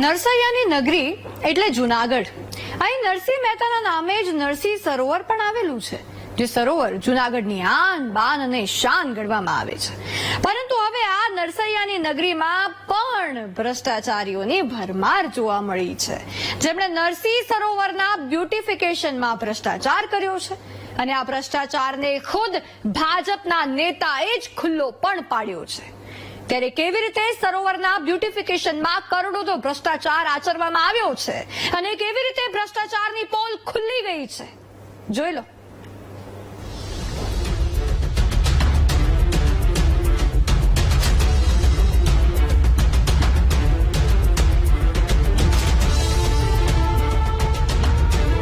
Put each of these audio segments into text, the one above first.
નરસૈયાની નગરી એટલે જુનાગઢ. અહીં નરસિંહ મહેતાના નામે જ નરસિંહ સરોવર પણ આવેલું છે, જે સરોવર જુનાગઢની આન, બાન અને શાન ગણવામાં આવે છે. પરંતુ હવે આ નરસૈયાની નગરીમાં પણ ભ્રષ્ટાચારીઓની ભરમાર જોવા મળી છે. જેમણે નરસિંહ સરોવરના બ્યુટિફિકેશનમાં ભ્રષ્ટાચાર કર્યો છે અને આ ભ્રષ્ટાચારને ખુદ ભાજપના નેતાએ જ ખુલ્લો પણ પાડ્યો છે. ત્યારે કેવી રીતે સરોવરના બ્યુટિફિકેશનમાં કરોડોનો ભ્રષ્ટાચાર આચરવામાં આવ્યો છે અને કેવી રીતે ભ્રષ્ટાચારની પોલ ખુલ્લી ગઈ છે? જોઈ લો.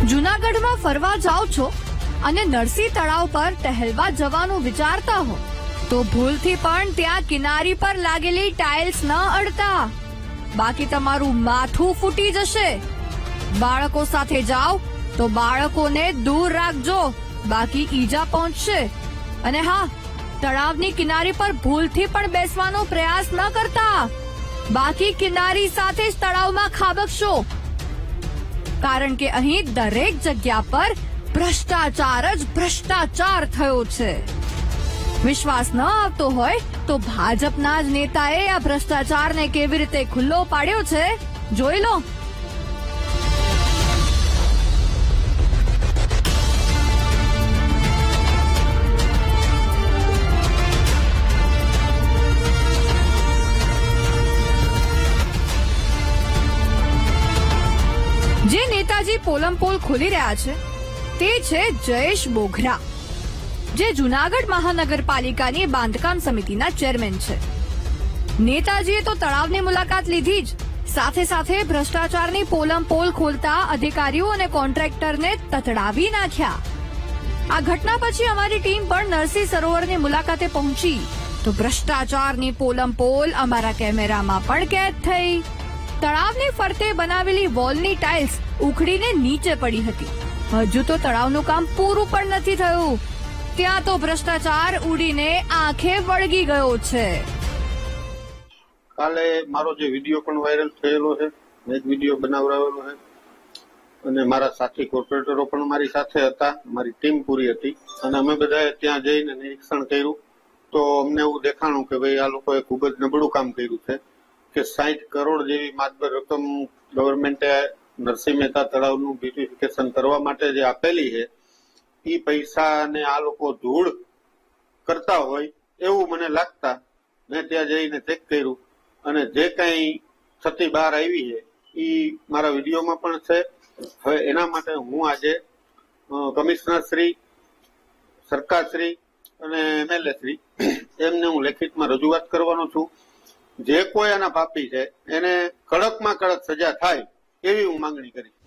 જુનાગઢમાં ફરવા જાઓ છો અને નરસિંહ તળાવ પર ટહેલવા જવાનું વિચારતા હો. તો ભૂલથી પણ ત્યાં કિનારી પર લાગેલી ટાઇલ્સ ન અડતા. બાકી તમારું માથું ફૂટી જશે. બાળકો સાથે જાઓ, તો બાળકોને દૂર રાખજો. બાકી ઈજા પહોંચશે. અને હા, તળાવની કિનારી પર ભૂલથી પણ બેસવાનો પ્રયાસ ન કરતા. બાકી કિનારી સાથે જ તળાવમાં ખાબકશો. કારણ કે અહીં દરેક જગ્યા પર ભ્રષ્ટાચાર જ ભ્રષ્ટાચાર થયો છે. વિશ્વાસ ન આવતો હોય તો ભાજપના જ નેતાએ આ ભ્રષ્ટાચારને કેવી રીતે ખુલ્લો પાડ્યો છે? જોઈ લો. જે નેતાજી પોલમ પોલ ખોલી રહ્યા છે, તે છે જયેશ બોઘરા. જે જુનાગઢ મહાનગરપાલિકાની બાંધકામ સમિતિના ચેરમેન છે. નેતાજીએ તો તળાવની મુલાકાત લીધી જ. સાથે સાથે ભ્રષ્ટાચારની પોલમ પોલ ખોલતા અધિકારીઓ અને કોન્ટ્રાક્ટરને તતડાવી નાખ્યા. આ ઘટના પછી અમારી ટીમ પણ નરસિંહ સરોવરની મુલાકાતે પહોંચી. તો ભ્રષ્ટાચારની પોલમ પોલ અમારા કેમેરામાં પણ કેદ થઈ. તળાવની ફરતે બનાવેલી વોલની ટાઇલ્સ ઉખડીને નીચે પડી હતી. હજુ તો તળાવનું કામ પૂરું પણ નથી થયું. ત્યાં તો ભ્રષ્ટાચાર ઉડીને આંખે વળગી ગયો છે. કાલે મારો જે વીડિયો પણ વાયરલ થયેલો છે, મેં એક વીડિયો બનાવડાવેલો છે. અને મારા સાથી કોર્પોરેટરો પણ મારી સાથે હતા, મારી ટીમ પૂરી હતી. અને અમે બધાએ ત્યાં જઈને નિરીક્ષણ કર્યું. તો અમને એવું દેખાણું કે ભાઈ આ લોકોએ ખૂબ જ નબળું કામ કર્યું છે, કે સાહીઠ કરોડ જેવી માતબર રકમ ગવર્મેન્ટે નરસિંહ મહેતા તળાવનું બ્યુટિફિકેશન કરવા માટે જે આપેલી છે એ પૈસાને આ લોકો ધૂળ કરતા હોય એવું મને લાગતા મેં ત્યાં જઈને ચેક કર્યું. અને જે કઈ છતી બહાર આવી છે એ મારા વિડીયોમાં પણ છે. હવે એના માટે હું આજે કમિશનર શ્રી, સરકાર શ્રી અને એમએલએ શ્રી, એમને હું લેખિતમાં રજૂઆત કરવાનો છું. જે કોઈ આના પાપી છે, એને કડકમાં કડક સજા થાય એવી હું માંગણી કરીશ.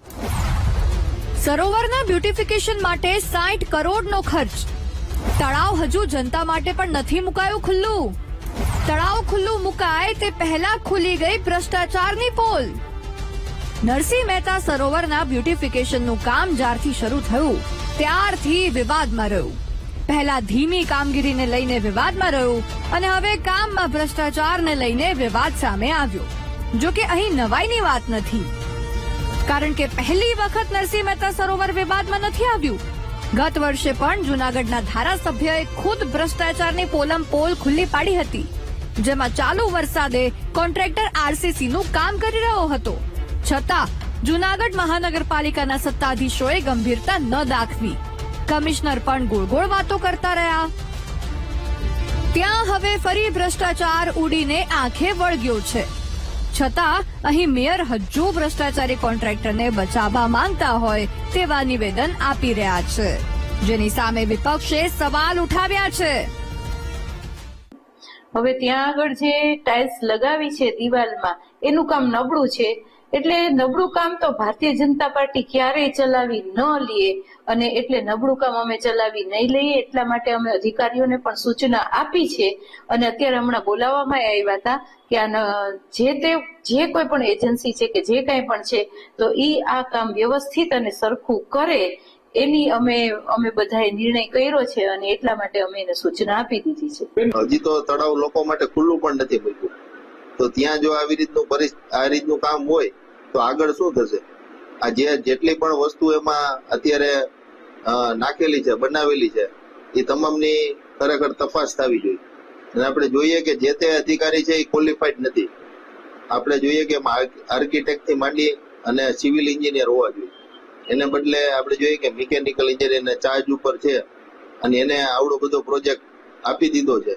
સરોવરના બ્યુટિફિકેશન માટે સાઠ કરોડનો ખર્ચ. તળાવ હજુ જનતા માટે પણ નથી મુકાયું ખુલ્લું. તળાવ ખુલ્લું મુકાય તે પહેલા ખુલી ગઈ ભ્રષ્ટાચારની પોલ. નરસિંહ મહેતા સરોવરના બ્યુટિફિકેશનનું કામ જ્યારથી શરૂ થયું, ત્યારથી વિવાદમાં રહ્યું. પહેલા ધીમી કામગીરીને લઈને વિવાદમાં રહ્યું અને હવે કામમાં ભ્રષ્ટાચારને લઈને વિવાદ સામે આવ્યો. જો કે અહીં નવાઈની વાત નથી. કારણ કે પહેલી વખત નરસિંહ મહેતા સરોવર વિવાદમાં નથી આવ્યું. ગત વર્ષે પણ જૂનાગઢના ધારાસભ્યએ ખુદ ભ્રષ્ટાચારની પોલમ પોલ ખુલ્લી પાડી હતી, જેમાં ચાલુ વરસાદે કોન્ટ્રાક્ટર આરસીસી નું કામ કરી રહ્યો હતો. છતાં, જૂનાગઢ મહાનગરપાલિકાના સત્તાધીશોએ ગંભીરતા ન દાખવી. કમિશનર પણ ગોળ ગોળ વાતો કરતા રહ્યા. ત્યાં હવે ફરી ભ્રષ્ટાચાર ઉડીને આંખે વળગ્યો છે. છતાં અહીં મેયર હજુ ભ્રષ્ટાચારી કોન્ટ્રાક્ટરને બચાવવા માંગતા હોય તેવા નિવેદન આપી રહ્યા છે. જેની સામે વિપક્ષે સવાલ ઉઠાવ્યા છે. હવે ત્યાં આગળ જે ટાઇલ્સ લગાવી છે દિવાલમાં, એનું કામ નબળું છે. એટલે નબળું કામ તો ભારતીય જનતા પાર્ટી ક્યારેય ચલાવી ન લઈએ અને એટલે નબળું કામ અમે ચલાવી નહીં લઈએ એટલા માટે અમે અધિકારીઓને પણ સૂચના આપી છે. અને અત્યારે હમણાં બોલાવવામાં આવ્યા હતા કે આ જે તે, જે કોઈ પણ એજન્સી છે કે જે કાંઈ પણ છે, તો ઈ આ કામ વ્યવસ્થિત અને સરખું કરે એની અમે અમે બધાએ નિર્ણય કર્યો છે અને એટલા માટે અમે એને સૂચના આપી દીધી છે. હજી તો તળાવ લોકો માટે ખુલ્લું પણ નથી મૂક્યું. તો ત્યાં જો આવી રીતનું આ રીતનું કામ હોય તો આગળ શું થશે? આ જે જેટલી પણ વસ્તુ એમાં અત્યારે નાખેલી છે, બનાવેલી છે, એ તમામની ખરેખર તપાસ થવી જોઈએ. અને આપણે જોઈએ કે જે તે અધિકારી છે એ ક્વોલિફાઈડ નથી. આપણે જોઈએ કે આર્કિટેક્ટથી માંડી અને સિવિલ એન્જિનિયર હોવા જોઈએ. એને બદલે આપણે જોઈએ કે મિકેનિકલ એન્જિનિયર ચાર્જ ઉપર છે અને એને આવડો બધો પ્રોજેક્ટ આપી દીધો છે.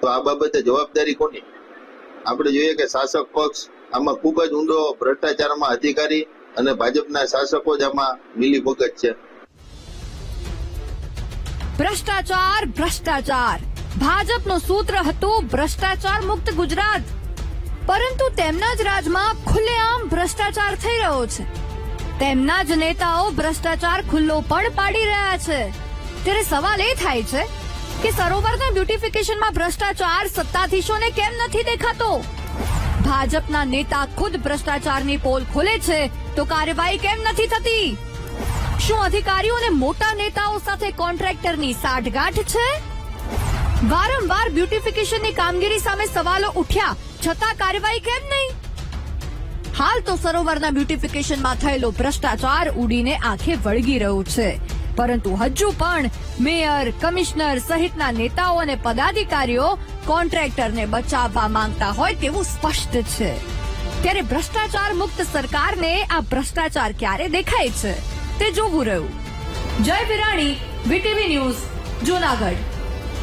તો આ બાબતે જવાબદારી કોની? આપણે જોઈએ કે શાસક પક્ષ આમાં ખૂબ જ ઊંડો ભ્રષ્ટાચારમાં અધિકારી અને ભાજપના શાસકો જ આમાં મિલી ભગત છે. ભ્રષ્ટાચાર ભ્રષ્ટાચાર. ભાજપનું સૂત્ર હતું ભ્રષ્ટાચાર મુક્ત ગુજરાત. પરંતુ તેમના જ રાજમાં ખુલ્લેઆમ ભ્રષ્ટાચાર થઈ રહ્યો છે. તેમના જ નેતાઓ ભ્રષ્ટાચાર ખુલ્લો પણ પાડી રહ્યા છે. ત્યારે સવાલ એ થાય છે કે સરોવરના બ્યુટિફિકેશનમાં ભ્રષ્ટાચાર સત્તાધીશોને કેમ નથી દેખાતો? ભાજપના નેતા ખુદ ભ્રષ્ટાચારની પોલ ખોલે છે, તો કાર્યવાહી કેમ નથી થતી? શું અધિકારીઓને મોટા નેતાઓ સાથે કોન્ટ્રાક્ટરની સાઠગાંઠ છે? વારંવાર બ્યુટિફિકેશનની કામગીરી સામે સવાલો ઉઠ્યા, છતાં કાર્યવાહી કેમ નહીં? હાલ તો સરોવરના બ્યુટિફિકેશનમાં થયેલો ભ્રષ્ટાચાર ઉડીને આંખે વળગી રહ્યો છે. પરંતુ હજુ પણ મેયર, કમિશનર સહિતના નેતાઓ અને પદાધિકારીઓ કોન્ટ્રાક્ટરને બચાવવા માંગતા હોય તેવું સ્પષ્ટ છે. ત્યારે ભ્રષ્ટાચાર મુક્ત સરકારને આ ભ્રષ્ટાચાર ક્યારે દેખાય છે તે જોવું રહ્યું. જય વિરાણી, વીટીવી ન્યૂઝ, જૂનાગઢ.